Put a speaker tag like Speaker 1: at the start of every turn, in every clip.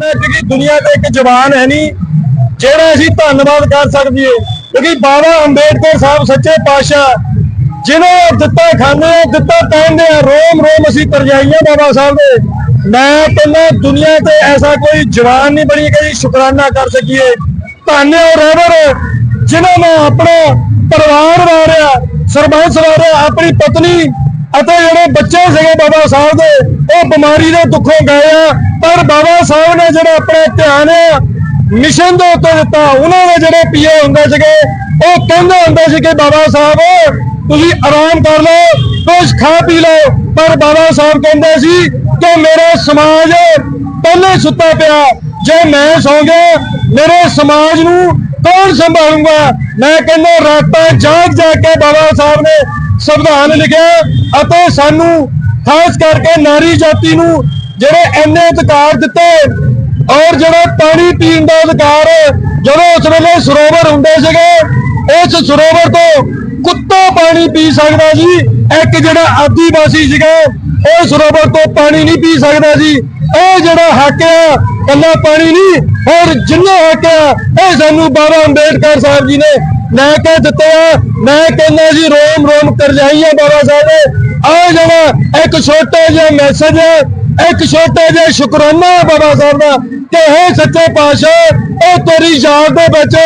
Speaker 1: ਮੈਂ ਕਿ ਦੁਨੀਆ ਤੇ ਇੱਕ ਜਵਾਨ ਹੈ ਨਹੀਂ, ਜਿਹੜਾ ਅਸੀਂ ਧੰਨਵਾਦ ਕਰ ਸਕੀਏ ਕਿਉਂਕਿ ਬਾਬਾ ਅੰਬੇਡਕਰ ਸਾਹਿਬ ਸੱਚੇ ਪਾਤਸ਼ਾਹ ਜਿਨ੍ਹਾਂ ਦਿੱਤਾ ਖਾਂਦੇ, ਦਿੱਤਾ ਪਹਿਨਦੇ ਆ, ਰੋਮ ਰੋਮ ਅਸੀਂ ਤਰਜਾਈਆਂ ਬਾਬਾ ਸਾਹਿਬ ਦੇ। ਮੈਂ ਕਹਿੰਦਾ ਦੁਨੀਆ ਤੇ ਐਸਾ ਕੋਈ ਜਵਾਨ ਨਹੀਂ ਬਣੀ ਕਿ ਸ਼ੁਕਰਾਨਾ ਕਰ ਸਕੀਏ। ਧੰਨ ਹੈ ਉਹ ਰਹਿਬਰ ਜਿਨ੍ਹਾਂ ਨੇ ਆਪਣਾ ਪਰਿਵਾਰ ਵਾਰਿਆ, ਸਰਬੰਸ ਵਾਰਿਆ, ਆਪਣੀ ਪਤਨੀ ਅਤੇ ਜਿਹੜੇ ਬੱਚੇ ਸੀਗੇ ਬਾਬਾ ਸਾਹਿਬ ਦੇ, ਉਹ ਬਿਮਾਰੀ ਦੇ ਦੁੱਖੋਂ ਗਏ ਆ। ਪਰ ਬਾਬਾ ਸਾਹਿਬ ਨੇ ਜਿਹੜਾ ਆਪਣਾ ਧਿਆਨ ਆ, ਮਿਸ਼ਨ ਦੇ ਉੱਤੇ ਦਿੱਤਾ। ਉਹਨਾਂ ਦੇ ਜਿਹੜੇ ਪੀਏ ਹੁੰਦੇ ਸੀਗੇ, ਉਹ ਕਹਿੰਦੇ ਹੁੰਦੇ ਸੀ ਕਿ ਬਾਬਾ ਸਾਹਿਬ, ਤੁਸੀਂ ਆਰਾਮ ਕਰ ਲਓ ਕੁਝ ਖਾ ਪੀ ਲਓ। ਪਰ ਬਾਬਾ ਸਾਹਿਬ ਕਹਿੰਦੇ ਸੀ ਕਿ ਮੇਰਾ ਸਮਾਜ ਪਹਿਲੇ ਸੁੱਤਾ ਪਿਆ। ਜੇ ਮੈਂ ਸੌਂ ਗਿਆ, ਮੇਰੇ ਸਮਾਜ ਨੂੰ ਕੌਣ ਸੰਭਾਲੂਗਾ? ਮੈਂ ਕਹਿੰਦਾ, ਰਾਤਾਂ ਜਾਗ ਜਾ ਕੇ ਬਾਬਾ ਸਾਹਿਬ ਨੇ ਸੰਵਿਧਾਨ ਲਿਖਿਆ ਅਤੇ ਸਾਨੂੰ ਖਾਸ ਕਰਕੇ ਨਾਰੀ ਜਾਤੀ ਨੂੰ ਜਿਹੜੇ ਇੰਨੇ ਅਧਿਕਾਰ ਦਿੱਤੇ ਔਰ ਜਿਹੜਾ ਪਾਣੀ ਪੀਣ ਦਾ ਅਧਿਕਾਰ ਜਦੋਂ ਉਸ ਵੇਲੇ ਸਰੋਵਰ ਹੁੰਦੇ ਸੀਗੇ ਉਸ ਸਰੋਵਰ ਤੋਂ ਕੁੱਤਾ ਪਾਣੀ ਪੀ ਸਕਦਾ ਜੀ ਇੱਕ ਜਿਹੜਾ ਆਦੀਵਾਸੀ ਸੀਗਾ, ਉਹ ਸਰੋਵਰ ਤੋਂ ਪਾਣੀ ਨਹੀਂ ਪੀ ਸਕਦਾ ਜੀ ਇਹ ਜਿਹੜਾ ਹੱਕ ਆ ਕੱਲਾ ਪਾਣੀ ਨਹੀਂ ਔਰ ਜਿੰਨਾ ਹੱਕ ਆ, ਇਹ ਸਾਨੂੰ ਬਾਬਾ ਅੰਬੇਡਕਰ ਸਾਹਿਬ ਜੀ ਨੇ ਲੈ ਕੇ ਦਿੱਤੇ ਆ ਮੈਂ ਕਹਿੰਦਾ ਜੀ, ਰੋਮ ਰੋਮ ਕਰ ਜਾਈਏ ਬਾਬਾ ਸਾਹਿਬ। ਨੇ ਆ ਜਿਹੜਾ ਇੱਕ ਛੋਟਾ ਜਿਹਾ ਮੈਸੇਜ ਹੈ ਇੱਕ ਛੋਟਾ ਜਿਹਾ ਸ਼ੁਕਰਾਨਾ ਹੈ ਬਾਬਾ ਸਾਹਿਬ ਦਾ ਕਿ ਹੈ ਸੱਚੇ ਪਾਤਸ਼ਾਹ, ਇਹ ਤੇਰੀ ਯਾਦ ਦੇ ਵਿੱਚ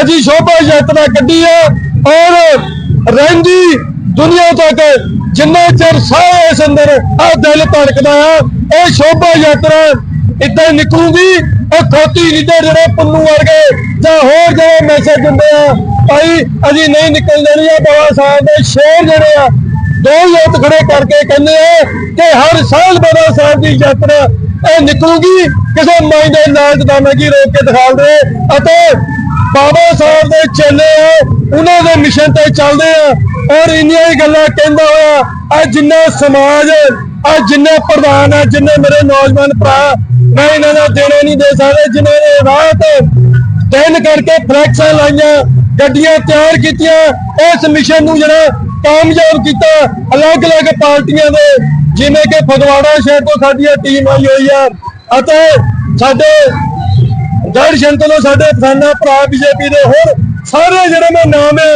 Speaker 1: ਅਸੀਂ ਸ਼ੋਭਾ ਯਾਤਰਾ ਕੱਢੀ ਹੈ ਔਰ ਰਹਿੰਦੀ ਦੁਨੀਆ ਤੱਕ ਜਿੰਨਾ ਚਿਰ ਸਾਹ ਇਸ ਅੰਦਰ ਆ ਦਿਲ ਧੜਕਦਾ ਆ, ਇਹ ਸ਼ੋਭਾ ਯਾਤਰਾ ਇਦਾਂ ਨਿਕਲੂਗੀ। ਉਹ ਖੋਤੀ ਲੀਡਰ ਜਿਹੜੇ ਪੁੰਨੂ ਵਰਗੇ ਜਾਂ ਹੋਰ ਜਿਹੜੇ ਮੈਸੇਜ ਦਿੰਦੇ ਆ, ਭਾਈ ਅਸੀਂ ਨਹੀਂ ਨਿਕਲ ਦੇਣੀ ਆ ਬਾਬਾ ਸਾਹਿਬ ਦੇ ਸ਼ੇਰ ਜਿਹੜੇ ਆ, ਦੋ ਯੂਥ ਖੜੇ ਕਰਕੇ ਕਹਿੰਦੇ ਆ ਕਿ ਹਰ ਸਾਲ ਬਾਬਾ ਸਾਹਿਬ ਦੀ ਯਾਤਰਾ ਇਹ ਨਿਕਲੂਗੀ, ਕਿਸੇ ਮਾਈ ਦੇ ਨਾਲ ਜਦਾਨਗੀ ਰੋਕ ਕੇ ਦਿਖਾ ਦੇ। ਅਤੇ ਬਾਬਾ ਸਾਹਿਬ ਦੇ ਚੇਲੇ ਆ, ਉਹਨਾਂ ਦੇ ਮਿਸ਼ਨ ਤੇ ਚੱਲਦੇ ਆ। ਔਰ ਇੰਨੀਆਂ ਹੀ ਗੱਲਾਂ ਕਹਿੰਦਾ ਹੋਇਆ ਆ ਜਿੰਨਾ ਸਮਾਜ ਆ ਜਿੰਨੇ ਪ੍ਰਧਾਨ ਆ ਜਿੰਨੇ ਮੇਰੇ ਨੌਜਵਾਨ ਭਰਾ ਮੈਂ ਇਹਨਾਂ ਦਾ ਦੇਣਾ ਨਹੀਂ ਦੇ ਸਕਦੇ, ਜਿਨ੍ਹਾਂ ਨੇ ਰਾਤ ਦਿਨ ਕਰਕੇ ਫਲੈਕਸਾਂ ਲਾਈਆਂ, ਗੱਡੀਆਂ ਤਿਆਰ ਕੀਤੀਆਂ ਇਸ ਮਿਸ਼ਨ ਨੂੰ ਜਿਹੜਾ ਕਾਮਯਾਬ ਕੀਤਾ, ਅਲੱਗ-ਅਲੱਗ ਪਾਰਟੀਆਂ ਦੇ, ਜਿਵੇਂ ਕਿ ਫਗਵਾੜਾ ਸ਼ਹਿਰ ਤੋਂ ਸਾਡੀ ਟੀਮ ਆਈ ਹੋਈ ਆ, ਅਤੇ ਸਾਡੇ ਜੜ ਸ਼ੰਤਨੋ ਸਾਡੇ ਫਸਾਨਾ ਭਰਾ ਬੀਜੇਪੀ ਦੇ ਹੋਰ ਸਾਰੇ ਜਿਹੜੇ ਮੈਂ ਨਾਮ ਹੈ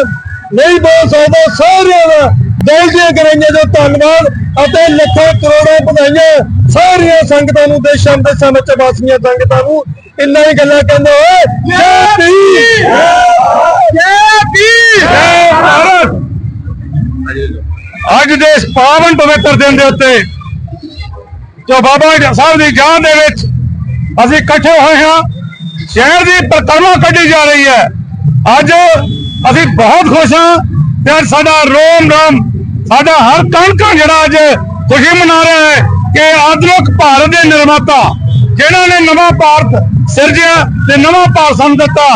Speaker 1: ਨਹੀਂ ਬੋਲ ਸਕਦਾ, ਸਾਰਿਆਂ ਦਾ ਦਿਲ ਦੀਆਂ ਕਰਾਈਆਂ ਦਾ ਧੰਨਵਾਦ ਅਤੇ ਲੱਖਾਂ ਕਰੋੜਾਂ ਵਧਾਈਆਂ ਸਾਰੀਆਂ ਸੰਗਤਾਂ ਨੂੰ ਦੇਸ਼ਾਂ ਵਿਦੇਸ਼ਾਂ ਵਿੱਚ ਵਾਸੀਆਂ ਸੰਗਤਾਂ ਨੂੰ ਇੰਨਾ ਹੀ ਗੱਲਾਂ ਕਹਿੰਦੇ ਹੋਏ, ਜੈ ਭੀਮ ਜੈ ਭੀਮ ਜੈ ਭਾਰਤ ਅੱਜ ਦੇ ਇਸ ਪਾਵਨ ਪਵਿੱਤਰ ਦਿਨ ਦੇ ਉੱਤੇ ਜੋ ਬਾਬਾ ਸਾਹਿਬ ਦੀ ਜਾਨ ਦੇ ਵਿੱਚ ਅਸੀਂ ਇਕੱਠੇ ਹੋਏ ਹਾਂ, ਸ਼ਹਿਰ ਦੀ ਪਰਕਰਮਾ ਕੱਢੀ ਜਾ ਰਹੀ ਹੈ। ਅੱਜ ਅਸੀਂ ਬਹੁਤ ਖੁਸ਼ ਹਾਂ ਤੇ ਅੱਜ ਸਾਡਾ ਰੋਮ ਰਾਮ ਸਾਡਾ ਹਰ ਕਣ ਜਿਹੜਾ ਅੱਜ ਖੁਸ਼ੀ ਮਨਾ ਰਿਹਾ ਹੈ। ਕਿ ਆਧੁਨਿਕ ਭਾਰਤ ਦੇ ਨਿਰਮਾਤਾ ਜਿਨ੍ਹਾਂ ਨੇ ਨਵਾਂ ਭਾਰਤ ਸਿਰਜਿਆ ਤੇ ਨਵਾਂ ਭਾਰਤ ਸਾਨੂੰ ਦਿੱਤਾ,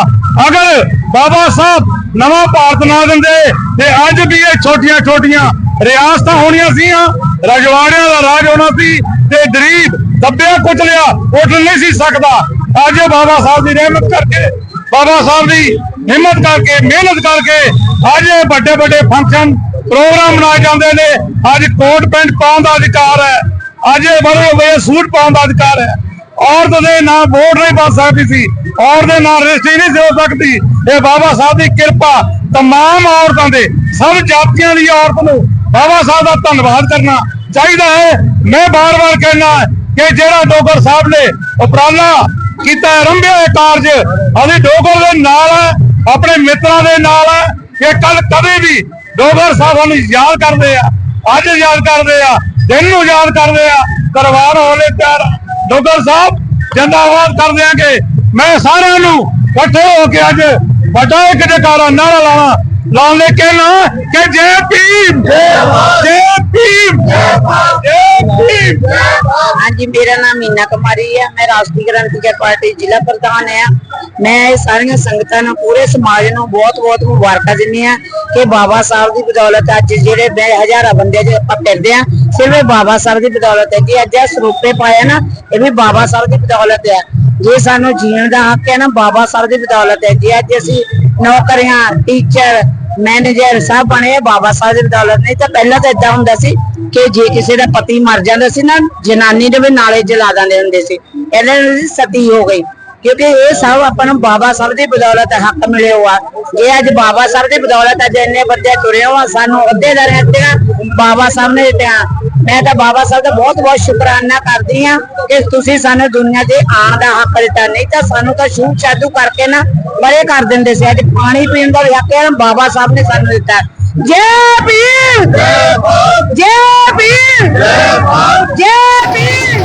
Speaker 1: ਅਗਰ ਬਾਬਾ ਸਾਹਿਬ ਨਵਾਂ ਭਾਰਤ ਨਾ ਦਿੰਦੇ ਤੇ ਅੱਜ ਵੀ ਇਹ ਛੋਟੀਆਂ ਛੋਟੀਆਂ ਰਿਆਸਤਾਂ ਹੋਣੀਆਂ ਸੀਆਂ, ਰਜਵਾੜਿਆਂ ਦਾ ਰਾਜ ਹੋਣਾ ਸੀ ਤੇ ਗਰੀਬ ਦੱਬਿਆ ਕੁਚਲਿਆ ਉੱਠ ਨਹੀਂ ਸੀ ਸਕਦਾ। ਅੱਜ ਬਾਬਾ ਸਾਹਿਬ ਦੀ ਰਹਿਮਤ ਕਰਕੇ, ਬਾਬਾ ਸਾਹਿਬ ਦੀ ਹਿੰਮਤ ਕਰਕੇ, ਮਿਹਨਤ ਕਰਕੇ ਅੱਜ ਇਹ ਵੱਡੇ ਵੱਡੇ ਫੰਕਸ਼ਨ ਪ੍ਰੋਗਰਾਮ ਮਨਾਏ ਜਾਂਦੇ ਨੇ। ਅੱਜ ਕੋਟ ਪੈਂਟ ਪਾਉਣ ਦਾ ਅਧਿਕਾਰ ਹੈ। ਅੱਜ ਇਹ ਹੋਏ ਸੂਟ ਪਾਉਣ ਦਾ ਅਧਿਕਾਰ ਹੈ। ਔਰਤ ਦੇ ਨਾਂ ਵੋਟ ਨਹੀਂ ਪਾ ਸਕਦੀ ਸੀ। ਔਰਤ ਦੇ ਨਾਂ ਰਜਿਸਟਰੀ ਨਹੀਂ ਹੋ ਸਕਦੀ। ਇਹ ਬਾਬਾ ਸਾਹਿਬ ਦੀ ਕਿਰਪਾ ਤਮਾਮ ਔਰਤਾਂ ਦੇ, ਸਭ ਜਾਤੀਆਂ ਦੀ ਔਰਤ ਨੂੰ ਬਾਬਾ ਸਾਹਿਬ ਦਾ ਧੰਨਵਾਦ ਕਰਨਾ ਚਾਹੀਦਾ ਹੈ। ਮੈਂ ਬਾਰ-ਬਾਰ ਕਹਿਣਾ ਕਿ ਜਿਹੜਾ ਡੋਗਰ ਸਾਹਿਬ ਨੇ ਉਪਰਾਲਾ ਕੀਤਾ ਰੰਭਿਆ ਇਹ ਕਾਰਜ, ਅਸੀਂ ਡੋਗਰ ਦੇ ਨਾਲ ਆਪਣੇ ਮਿੱਤਰਾਂ ਦੇ ਨਾਲ ਹੈ। ਕਿ ਕੱਲ ਕਦੇ ਵੀ ਡੋਗਰ ਸਾਹਿਬ ਨੂੰ ਯਾਦ ਕਰਦੇ ਆ, ਅੱਜ ਯਾਦ ਕਰਦੇ ਆ। ਦਿਨ ਨੂੰ ਯਾਦ ਕਰਦੇ ਆ ਕਰਵਾਰ ਹੋਣੇ ਤਿਆਰ ਡੋਗਰ ਸਾਹਿਬ, ਜਿੰਦਾਬਾਦ ਕਰ ਦਿਆਂਗੇ ਮੈਂ ਸਾਰਿਆਂ ਨੂੰ ਇਕੱਠੇ ਹੋ ਕੇ ਅੱਜ ਵੱਡਾ ਇੱਕ ਜਕਾਰਾ ਨਾਰਾ ਲਾਣਾ ਲਾਉਣ ਲਈ ਕਹਿਣਾ ਕਿ ਜੈ ਭੀਮ ਜੈ ਭੀਮ ਜੈ ਭੀਮ।
Speaker 2: ਹਾਂਜੀ, ਮੇਰਾ ਨਾਮ ਮੀਨਾ ਕੁਮਾਰੀ ਹੈ ਮੈਂ ਰਾਸ਼ਟਰੀ ਕ੍ਰਾਂਤੀਕਾਰੀ ਪਾਰਟੀ ਜ਼ਿਲ੍ਹਾ ਪ੍ਰਧਾਨ ਹੈ ਮੈਂ ਇਹ ਸਾਰੀਆਂ ਸੰਗਤਾਂ ਨੂੰ, ਪੂਰੇ ਸਮਾਜ ਨੂੰ ਬਹੁਤ-ਬਹੁਤ ਮੁਬਾਰਕਾਂ ਦਿੰਦੀ ਹਾਂ ਕਿ ਬਾਬਾ ਸਾਹਿਬ ਦੀ ਬਦੌਲਤ ਅੱਜ ਜਿਹੜੇ ਹਜ਼ਾਰਾਂ ਬੰਦੇ ਜੇ ਆਪਾਂ ਫਿਰਦੇ ਆ ਸਿਰਫ ਇਹ ਬਾਬਾ ਸਾਹਿਬ ਦੀ ਬਦੌਲਤ ਹੈ ਕਿ ਅੱਜ ਇਹ ਸਰੂਪੇ ਪਾਇਆ ਨਾ, ਇਹ ਵੀ ਬਾਬਾ ਸਾਹਿਬ ਦੀ ਬਦੌਲਤ ਹੈ ਜੇ ਸਾਨੂੰ ਜੀਣ ਦਾ ਹੱਕ ਹੈ ਨਾ, ਬਾਬਾ ਸਾਹਿਬ ਦੀ ਬਦੌਲਤ ਹੈ ਜੇ ਅੱਜ ਅਸੀਂ ਨੌਕਰੀਆਂ ਟੀਚਰ ਮੈਨੇਜਰ ਸਭ ਬਣੇ ਆ, ਬਾਬਾ ਸਾਹਿਬ ਦੀ ਬਦੌਲਤ ਨਹੀਂ ਤਾਂ ਪਹਿਲਾਂ ਤਾਂ ਇਦਾਂ ਹੁੰਦਾ ਸੀ ਕਿ ਜੇ ਕਿਸੇ ਦਾ ਪਤੀ ਮਰ ਜਾਂਦਾ ਸੀ ਨਾ, ਜਨਾਨੀ ਦੇ ਵੀ ਨਾਲੇ ਜਲਾ ਦਿੰਦੇ ਹੁੰਦੇ ਸੀ। ਇਹਨਾਂ ਦੀ ਸਤੀ ਹੋ ਗਈ। ਕਿਉਂਕਿ ਇਹ ਸਭ ਆਪਾਂ ਨੂੰ ਬਾਬਾ ਸਾਹਿਬ ਦੀ ਬਦੌਲਤ ਹੱਕ ਮਿਲਿਆ ਹੋਆ। ਇਹ ਅੱਜ ਬਾਬਾ ਸਾਹਿਬ ਦੀ ਬਦੌਲਤ ਅੱਜ ਇੰਨੇ ਬੰਦੇ ਤੁਰੇ ਹੋ ਸਾਨੂੰ ਅਹੁਦੇਦਾਰ ਦਿੱਤੀਆਂ ਬਾਬਾ ਸਾਹਿਬ ਨੇ ਦਿੱਤੀਆਂ ਮੈਂ ਤਾਂ ਬਾਬਾ ਸਾਹਿਬ ਦਾ ਬਹੁਤ ਬਹੁਤ ਸ਼ੁਕਰਾਨਾ ਕਰਦੀ ਆ ਕਿ ਤੁਸੀਂ ਸਾਨੂੰ ਦੁਨੀਆ ਦੇ ਆਉਣ ਦਾ ਹੱਕ ਦਿੱਤਾ। ਨਹੀਂ ਤਾਂ ਸਾਨੂੰ ਤਾਂ ਸ਼ੂਟ ਸ਼ਾਦੂ ਕਰਕੇ ਨਾ ਬੜੇ ਕਰ ਦਿੰਦੇ ਸੀ। ਅੱਜ ਪਾਣੀ ਪੀਣ ਦਾ ਹੱਕ ਬਾਬਾ ਸਾਹਿਬ ਨੇ ਸਾਨੂੰ ਦਿੱਤਾ। ਜੈ ਪੀਰ ਜੈ ਪੀਰ ਜੈ ਪੀਰ